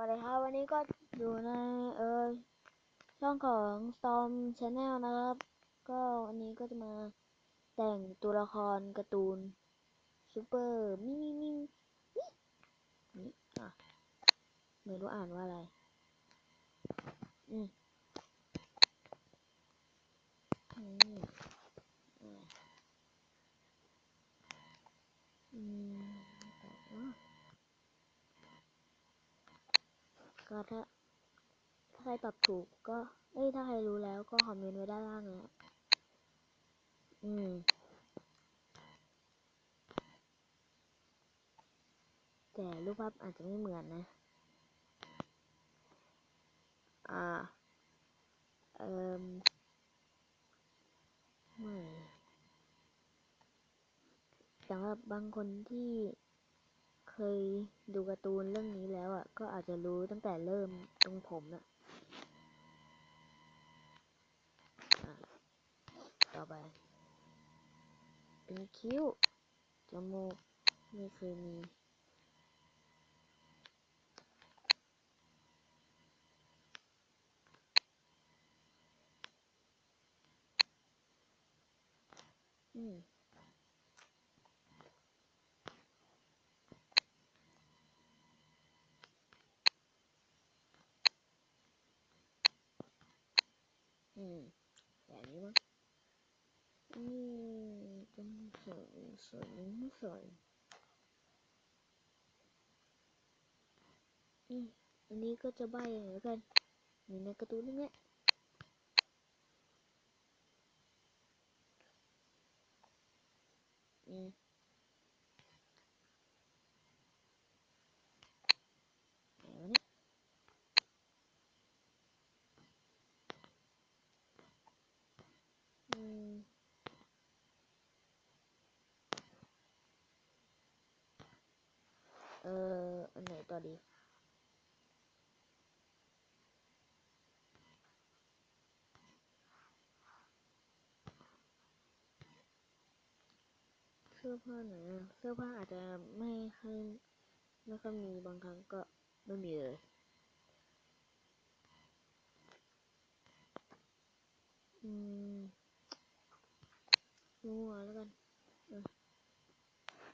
วัสดีครับ วันนี้ก็อยู่ในเออช่องของ Storm Channel นะครับ ก็วันนี้ก็จะมาแต่งตัวละครการ์ตูนซูเปอร์มิมิมินี่อะไม่รู้อ่านว่าอะไร อืมอืมอะอืมแต่ว่า ก็ถ้าถ้าใครตอบถูกก็ เอ้ยถ้าใครรู้แล้วก็คอมเมนต์ไว้ด้านล่างนะอืมแต่รูปภาพอาจจะไม่เหมือนนะ อ่า เอ่มไม่สำหรับบางคนที่ เคยดูการ์ตูนเรื่องนี้แล้วอะ ก็อาจจะรู้ตั้งแต่เริ่มตรงผมนะอะ ต่อไป เป็นคิ้ว จมูก ไม่เคยมีอืม Espera, ¿no? ¿Cómo soy? ¿Cómo soy? Eh, ini kau cuba ya kan? Ini nak tolong ya? Eh. Hmm. อันไหนต่อดีเสื้อผ้าไหนเสื้อผ้าอาจจะไม่ค่อยไม่ค่อยมีบางครั้งก็ไม่มีเลย อืมดูหัวแล้วกันเออ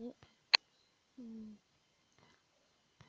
นี่อืม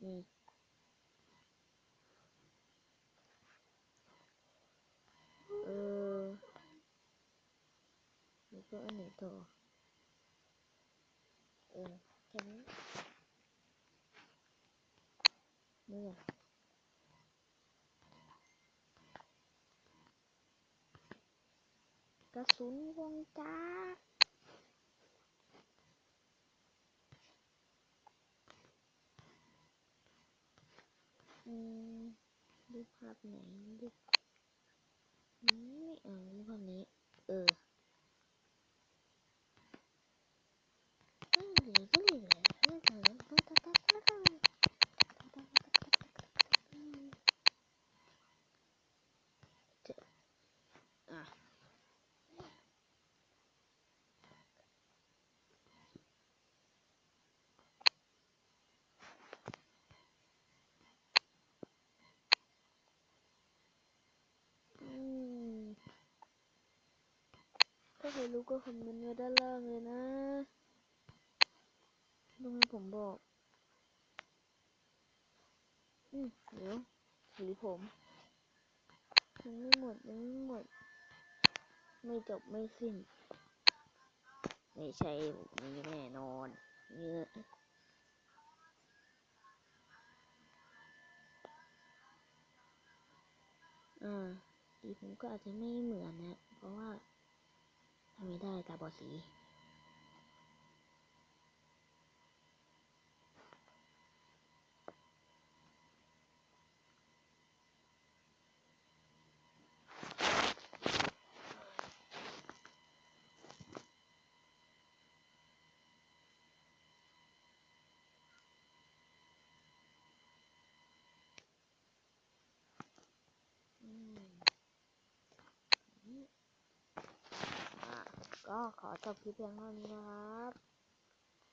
ừ. ừ. gỡ này thở ừ. cái đấy đúng rồi cá xuống con cá รูปภาพไหนรูปไม่เออรูปภาพนี้ เออเออก็เลย รู้ก็คอมเมนต์ไว้ด้านล่างเลยนะต้องให้ผมบอก อืมเดี๋ยวสีผมยังไม่หมดยังไม่หมด ไม่จบไม่สิ้น ไม่ใช่มีแน่นอนเยอะอ่าสีผมก็อาจจะไม่เหมือนนะ เพราะว่า ไม่ไ石 ขอจบคลิปเพียงเท่านี้นะครับ